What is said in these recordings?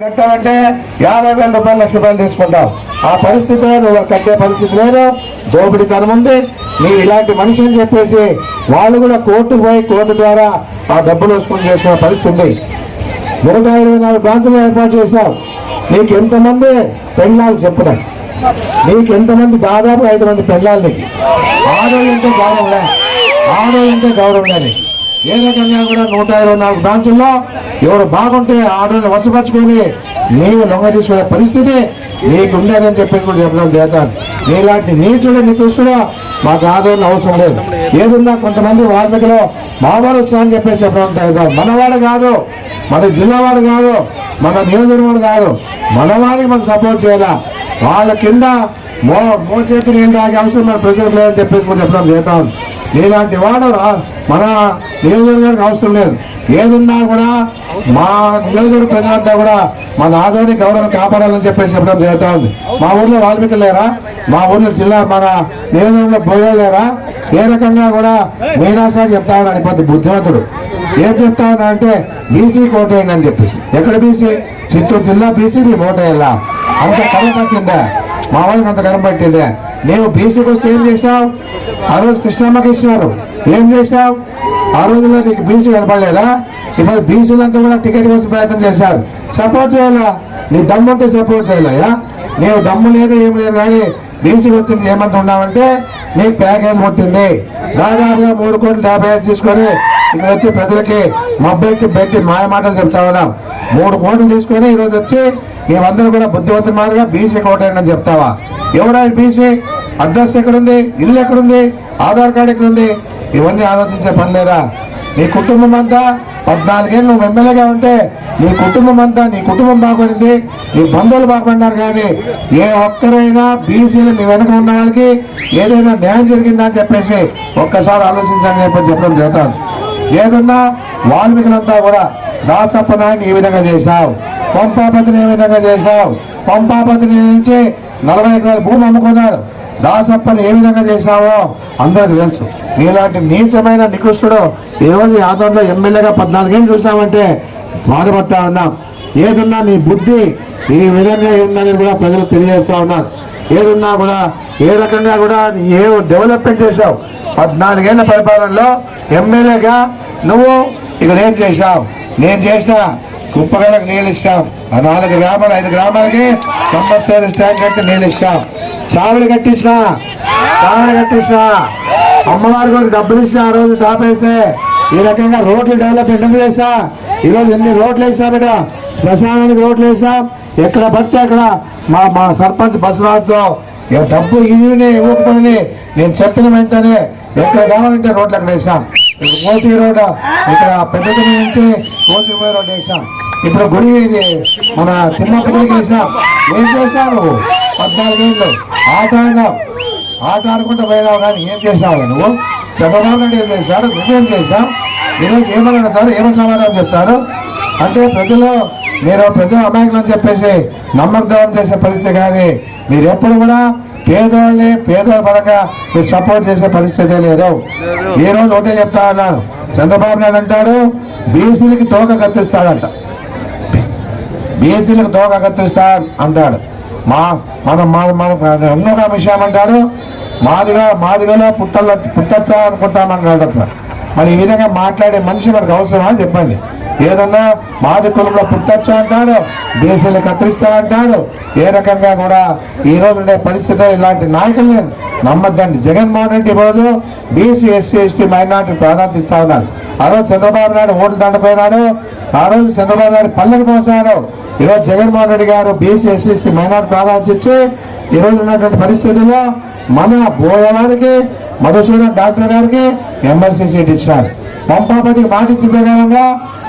కట్టాలంటే యాభై వేల రూపాయలు లక్ష రూపాయలు తీసుకుంటాం. ఆ పరిస్థితిలో నువ్వు కట్టే పరిస్థితి లేదు. దోపిడీతనం ఉంది. నీవు ఇలాంటి మనిషి అని చెప్పేసి వాళ్ళు కూడా కోర్టుకు పోయి కోర్టు ద్వారా ఆ డబ్బులు వసుకొని చేసుకునే పరిస్థితి ఉంది. నూట ఇరవై నాలుగు బ్రాంచ్లు ఏర్పాటు చేశావు నీకు ఎంతమంది పెళ్ళాలు చెప్పు నీకు ఎంతమంది దాదాపు ఐదు మంది పెళ్ళాలు నీకు? ఆడవాళ్ళు గౌరవం లే. ఆడవాళ్ళు ఉంటే గౌరవం లేని ఏ రకంగా కూడా నూట ఇరవై నాలుగు బ్రాంచుల్లో ఎవరు బాగుంటే ఆర్డర్ని వసపరుచుకొని నీవు లొంగ తీసుకునే పరిస్థితి నీకు ఉండేదని చెప్పేసి కూడా చెప్పడం చేస్తాను నీలాంటి నీచుడు నికృష్టుడు మాకు ఆదరణ అవసరం లేదు. ఏదున్నా కొంతమంది వాల్మీకిలో మావాడు వచ్చారని చెప్పేసి చెప్పడం చేద్దాం మనవాడు కాదు మన జిల్లావాడు కాదు మన నియోజకవర్గం కాదు. మనవాడికి మనం సపోర్ట్ చేయాలా? వాళ్ళ కింద మో మో చేతి నీళ్ళు తాగే అవసరం మన ప్రజలకు లేదని చెప్పేసి కూడా చెప్పడం చేద్దాం నీలాంటి వాడు రా- మన నియోజకవర్గానికి అవసరం లేదు. ఏదున్నా కూడా మా నియోజకవర్గ ప్రజలంతా కూడా మన ఆదోని గౌరవం కాపాడాలని చెప్పేసి చెప్పడం జరుగుతూ ఉంది. మా ఊర్లో వాల్మీకులు లేరా? మా ఊర్లో జిల్లా మన నియోజకవర్గంలో భోజనం లేరా? ఏ రకంగా కూడా మీనాసారి చెప్తా ఉన్నాడు పెద్ద బుద్ధిమంతుడు. ఏం చెప్తా ఉన్నా అంటే బీసీ కోట అని చెప్పేసి. ఎక్కడ బీసీ? చిత్తూరు జిల్లా బీసీ మీ ఓటేయాలా అంత కరం పట్టిందా? మా వాళ్ళకి అంత కరం పట్టిందే. బీసీకి వస్తే ఏం చేశావు? ఆ రోజు కృష్ణమ్మకి ఇచ్చినారు ఏం చేశావు? ఆ రోజుల్లో నీకు బీసీ కనపడలేదా? ఇప్పుడు బీసీలంతా కూడా టికెట్ కోసం ప్రయత్నం చేశారు. సపోర్ట్ చేయాలా. నీ దమ్ముంటే సపోర్ట్ చేయాలా నీవు దమ్ము లేదు ఏం లేదు కానీ బీసీ వచ్చింది ఏమంత ఉన్నావంటే నీకు ప్యాకేజ్ కొట్టింది. దాదాపుగా మూడు కోట్లు యాభై ఐదు తీసుకొని ఇక్కడ వచ్చి ప్రజలకి మబ్బెట్టి పెట్టి మాయ మాటలు చెప్తా ఉన్నాం మూడు కోట్లు తీసుకొని ఈరోజు వచ్చి మేమందరూ కూడా బుద్ధివంతుల మాదిరిగా బీసీ కోటని చెప్తావా? ఎవరైనా బీసీ? అడ్రస్ ఎక్కడుంది? ఇల్లు ఎక్కడుంది? ఆధార్ కార్డు ఎక్కడుంది? ఇవన్నీ ఆలోచించే పని లేదా? నీ కుటుంబం అంతా పద్నాలుగేళ్ళు నువ్వు ఎమ్మెల్యేగా ఉంటే నీ కుటుంబం అంతా నీ కుటుంబం బాగుపడింది నీ బంధువులు బాగుపడినారు కానీ ఏ ఒక్కరైనా బీసీలు మీ వెనక ఉన్న వాళ్ళకి ఏదైనా న్యాయం జరిగిందని చెప్పేసి ఒక్కసారి ఆలోచించని చెప్పని చెప్పడం జరుగుతాను ఏదన్నా వాల్మీకులంతా కూడా దాసప్ప నాయుడిని ఈ విధంగా చేశావు. పంపాపతిని ఏ విధంగా చేశావు. పంపాపతిని నుంచి నలభై ఎకరాల భూమి అమ్ముకున్నాడు. దాసప్పని ఏ విధంగా చేశావో అందరికి తెలుసు. నీలాంటి నీచమైన నికృష్టుడు ఈరోజు యాదవ్లో ఎమ్మెల్యేగా పద్నాలుగేళ్ళు చూసామంటే బాధపడతా ఉన్నాం. ఏదున్నా నీ బుద్ధి ఈ విధంగా ఉందనేది కూడా ప్రజలకు తెలియజేస్తా ఉన్నారు. ఏదున్నా కూడా ఏ రకంగా కూడా ఏ డెవలప్మెంట్ చేశావు? పద్నాలుగేళ్ళ పరిపాలనలో ఎమ్మెల్యేగా నువ్వు ఇక్కడ ఏం చేశావు. నేను చేసిన కుప్పగలకు నీళ్ళు ఇచ్చాం ఆ నాలుగు గ్రామాలు ఐదు గ్రామాలకి కంపల్సరీ స్టాండ్ కట్టి నీళ్ళు ఇచ్చాం చావిడి కట్టించిన చావిడి కట్టించిన అమ్మవారి కూడా డబ్బులు ఇస్తా ఆ రోజు టాప్ వేస్తే ఈ రకంగా రోడ్లు డెవలప్మెంట్ ఎందుకు చేసా ఈరోజు ఎన్ని రోడ్లు వేసాం ఇక్కడ శ్మశానానికి రోడ్లు వేసాం ఎక్కడ పడితే అక్కడ మా మా సర్పంచ్ బస్సు రాజుతో డబ్బు ఇదినే ఇవ్వకపోయి నేను చెప్పిన వెంటనే ఎక్కడ కావాలంటే రోడ్లకు అక్కడ వేసాం కోసి రోడ్ ఇక్కడ పెద్దదిని నుంచి కోసి పోయే రోడ్ వేసాం ఇప్పుడు గుడి ఇది మన తిమ్మపల్లికి వేసినాం. ఏం చేశావు నువ్వు? పద్నాలుగేళ్ళు ఆట ఆడినావు. ఆట ఆడుకుంటూ పోయినావు కానీ ఏం చేసావు నువ్వు? చంద్రబాబు నాయుడు ఏం చేశాడు? నువ్వేం చేశావు? ఈరోజు ఏమని అడుగుతారు ఏమో సమాధానం చెప్తారు? అంటే ప్రజలు మీరు ప్రజలు అమాయకులు అని చెప్పేసి నమ్మకం చేసే పరిస్థితి కానీ మీరు ఎప్పుడు కూడా పేదోళ్ళని పేదోళ్ళ పరంగా మీరు సపోర్ట్ చేసే పరిస్థితి లేదు. ఈ రోజు ఒకటే చెప్తా అన్నారు చంద్రబాబు నాయుడు అంటాడు బీసీలకి తోక కత్తిస్తాడంట. బీసీలకు తోక కత్తిస్తా అంటాడు. మా మనం మన మన ఎన్నో విషయం అంటాడు. మాదిగా మాదిగలో పుట్టల పుట్టచ్చా అనుకుంటామన్నాడు అట్లా మరి ఈ విధంగా మాట్లాడే మనిషి మనకు అవసరమా చెప్పండి. ఏదన్నా మాది కులంలో పుట్టచ్చు అంటాడు బీసీలు కత్తిరిస్తా అంటాడు ఏ రకంగా కూడా ఈ రోజు ఉండే పరిస్థితి ఇలాంటి నాయకులు నమ్మద్దండి. జగన్మోహన్ రెడ్డి ఈరోజు బీసీ ఎస్సీ ఎస్టీ మైనార్టీ ప్రాధాన్యత ఇస్తా ఉన్నాడు ఆ రోజు చంద్రబాబు నాయుడు ఓట్లు దండపోయినాడు ఆ రోజు చంద్రబాబు నాయుడు పల్లెలు పోసాడు ఈరోజు జగన్మోహన్ రెడ్డి గారు బీసీ ఎస్సీ ఎస్టీ మైనార్టీ ప్రాధాన్యత ఇచ్చి ఈ రోజు ఉన్నటువంటి పరిస్థితుల్లో మన బోయవారికి మధుసూదన్ డాక్టర్ గారికి ఎమ్మెల్సీ సీట్ ఇచ్చినారు. పంపాపతికి మాట ఇచ్చిన ప్రకారంగా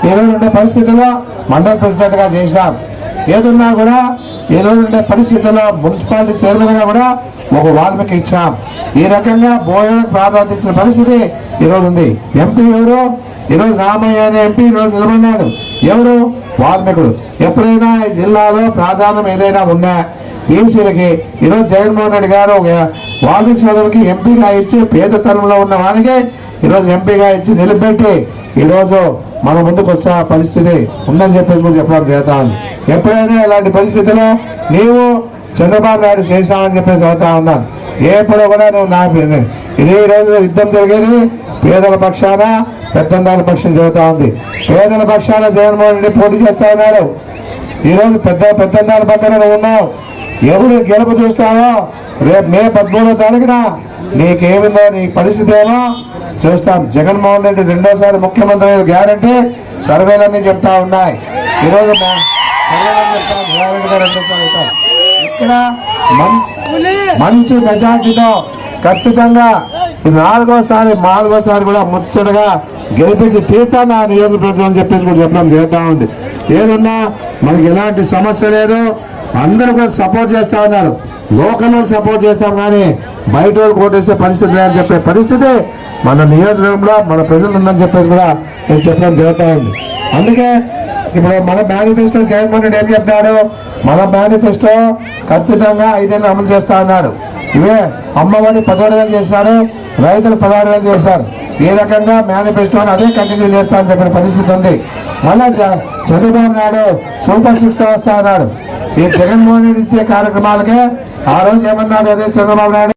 ఈ రోజు ఉండే పరిస్థితుల్లో మండల ప్రెసిడెంట్గా చేశాం ఏదున్నా కూడా ఈ ఉండే పరిస్థితుల్లో మున్సిపాలిటీ చైర్మన్గా కూడా ఒక వాల్మీకి ఇచ్చాం ఈ రకంగా బోయలకు ప్రాధాన్యత ఇచ్చిన పరిస్థితి ఈ ఉంది. ఎంపీ ఎవరు? ఈరోజు రామయ్య అనే ఎంపీ ఈరోజు రోజు నిలబడినాడు ఎవరు? వాల్మీకుడు. ఎప్పుడైనా ఈ జిల్లాలో ప్రాధాన్యం ఏదైనా ఉన్నా బీసీలకి ఈరోజు జగన్మోహన్ రెడ్డి గారు ఒక వాల్మీకి సోదరులకి ఎంపీగా ఇచ్చి పేదతనంలో ఉన్న వానికి ఈరోజు ఎంపీగా ఇచ్చి నిలబెట్టి ఈరోజు మన ముందుకు వస్తున్న పరిస్థితి ఉందని చెప్పేసి కూడా చెప్పడం చేస్తా ఉంది ఎప్పుడైనా ఇలాంటి పరిస్థితిలో నీవు చంద్రబాబు నాయుడు చేశామని చెప్పేసి అవుతా ఉన్నాను. ఎప్పుడు కూడా నువ్వు నా ఇదే రోజు యుద్ధం జరిగేది. పేదల పక్షాన పెద్దందాల పక్షం జరుగుతూ ఉంది. పేదల పక్షాన జగన్మోహన్ రెడ్డి పోటీ చేస్తా ఉన్నాడు. ఈరోజు పెద్ద పెద్దందాల పక్కన నువ్వు ఉన్నావు. ఎవరు గెలుపు చూస్తావో? రేపు మే పదమూడో తారీఖున నీకేమిందో నీ పరిస్థితి ఏమో చూస్తాం. జగన్మోహన్ రెడ్డి రెండోసారి ముఖ్యమంత్రి గ్యారంటీ. సర్వేలన్నీ చెప్తా ఉన్నాయి. ఈరోజు. ఇక్కడ మంచి మంచి మెజార్టీతో ఖచ్చితంగా ఈ నాలుగోసారి నాలుగోసారి కూడా ముచ్చటగా గెలిపించి తీర్థా నా నియోజకవర్గం అని చెప్పేసి కూడా చెప్పడం జరుగుతూ ఉంది. ఏదన్నా మనకి ఎలాంటి సమస్య లేదు అందరూ కూడా సపోర్ట్ చేస్తా ఉన్నారు. లోకల్ సపోర్ట్ చేస్తాం కానీ బయట వాళ్ళు కోటేసే పరిస్థితి లేదని చెప్పే పరిస్థితి మన నియోజకవర్గంలో మన ప్రజలు ఉందని చెప్పేసి కూడా నేను చెప్పడం జరుగుతూ ఉంది. అందుకే ఇప్పుడు మన మేనిఫెస్టో జగన్మోహన్ రెడ్డి ఏం చెప్పినాడు మన మేనిఫెస్టో ఖచ్చితంగా ఐదేళ్ళు అమలు చేస్తా అన్నాడు ఇవే అమ్మఒడి పదహారు వేలు చేశాడు రైతులు పదహారు వేలు చేశారు. ఈ రకంగా మేనిఫెస్టోని అదే కంటిన్యూ చేస్తా అని చెప్పిన పరిస్థితి ఉంది. మళ్ళా చంద్రబాబు నాయుడు సూపర్ సిక్స్ వస్తా అన్నాడు ఈ జగన్మోహన్ రెడ్డి ఇచ్చే కార్యక్రమాలకే ఆ రోజు ఏమన్నాడు అదే చంద్రబాబు నాయుడు?